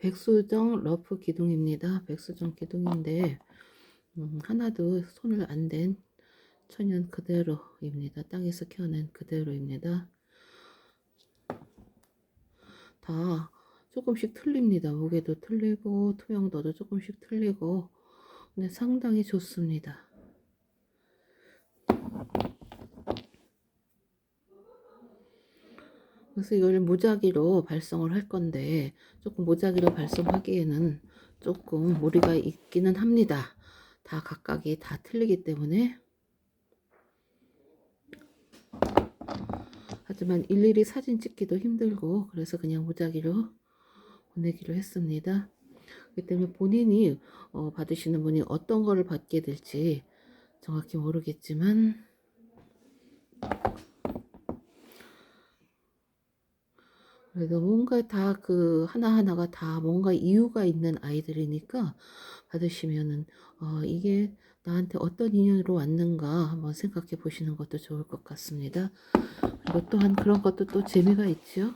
백수정 러프 기둥입니다. 백수정 기둥인데 음, 하나도 손을 안 댄 천연 그대로입니다. 땅에서 키워낸 그대로입니다. 다 조금씩 틀립니다. 무게도 틀리고 투명도도 조금씩 틀리고 근데 상당히 좋습니다. 그래서 이걸 무작위로 발송을 할 건데 조금 무작위로 발송하기에는 조금 무리가 있기는 합니다. 다 각각이 다 틀리기 때문에 하지만 일일이 사진 찍기도 힘들고 그래서 그냥 무작위로 보내기로 했습니다. 그렇기 때문에 본인이 어, 받으시는 분이 어떤 거를 받게 될지 정확히 모르겠지만 그래도 뭔가 다 그 하나하나가 다 뭔가 이유가 있는 아이들이니까 받으시면은 어, 이게 나한테 어떤 인연으로 왔는가 한번 생각해 보시는 것도 좋을 것 같습니다. 그리고 또한 그런 것도 또 재미가 있죠.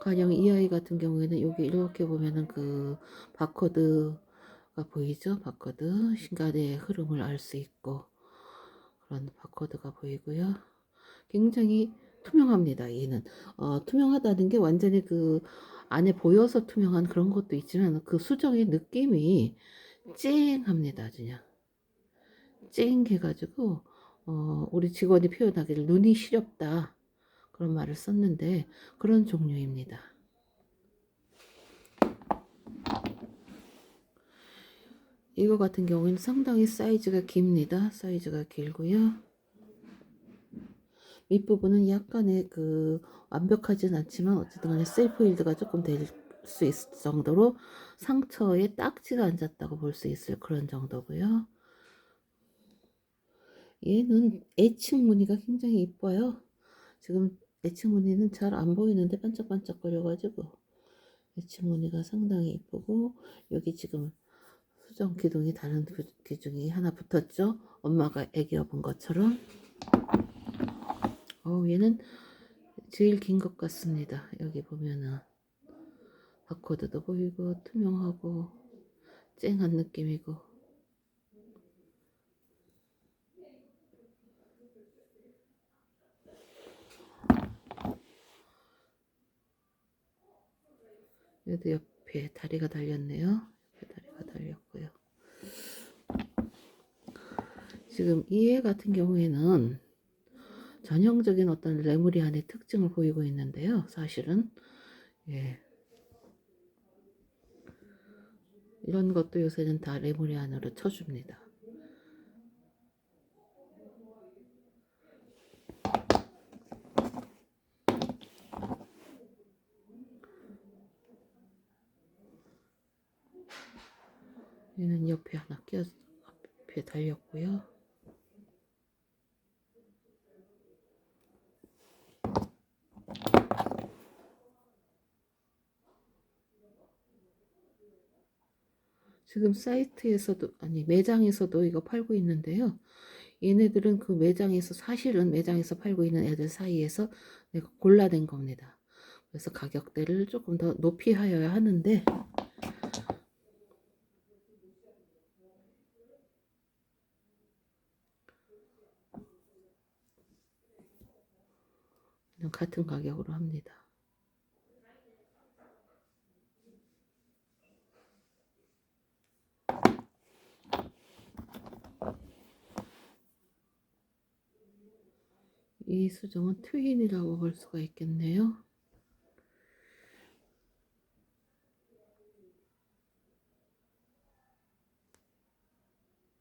가령 이 아이 같은 경우에는 여기 이렇게 보면은 그 바코드가 보이죠? 바코드 신간의 흐름을 알 수 있고 그런 바코드가 보이고요. 굉장히 투명합니다. 얘는 어, 투명하다는 게 완전히 그 안에 보여서 투명한 그런 것도 있지만 그 수정의 느낌이 쨍합니다. 그냥 쨍해가지고 어, 우리 직원이 표현하기를 눈이 시렵다 그런 말을 썼는데 그런 종류입니다. 이거 같은 경우에는 상당히 사이즈가 깁니다. 사이즈가 길고요. 밑부분은 약간의 그 완벽하진 않지만 어쨌든 간에 셀프 힐드가 조금 될 수 있을 정도로 상처에 딱지가 앉았다고 볼 수 있을 그런 정도고요. 얘는 애칭 무늬가 굉장히 이뻐요. 지금 애칭 무늬는 잘 안 보이는데 반짝반짝 거려가지고 애칭 무늬가 상당히 이쁘고 여기 지금 수정 기둥이 다른 그 기둥이 하나 붙었죠. 엄마가 애기 업은 것처럼. 어, 얘는 제일 긴 것 같습니다. 여기 보면은 바코드도 보이고 투명하고 쨍한 느낌이고 여기도 옆에 다리가 달렸네요. 옆에 다리가 달렸고요. 지금 이 애 같은 경우에는 전형적인 어떤 레무리안의 특징을 보이고 있는데요. 사실은 예. 이런 것도 요새는 다 레무리안으로 쳐줍니다. 얘는 옆에 하나 끼어 앞에 달렸고요. 지금 사이트에서도 아니 매장에서도 이거 팔고 있는데요. 얘네들은 그 매장에서 사실은 매장에서 팔고 있는 애들 사이에서 내가 골라낸 겁니다. 그래서 가격대를 조금 더 높이 하여야 하는데 같은 가격으로 합니다. 이 수정은 트윈이라고 볼 수가 있겠네요.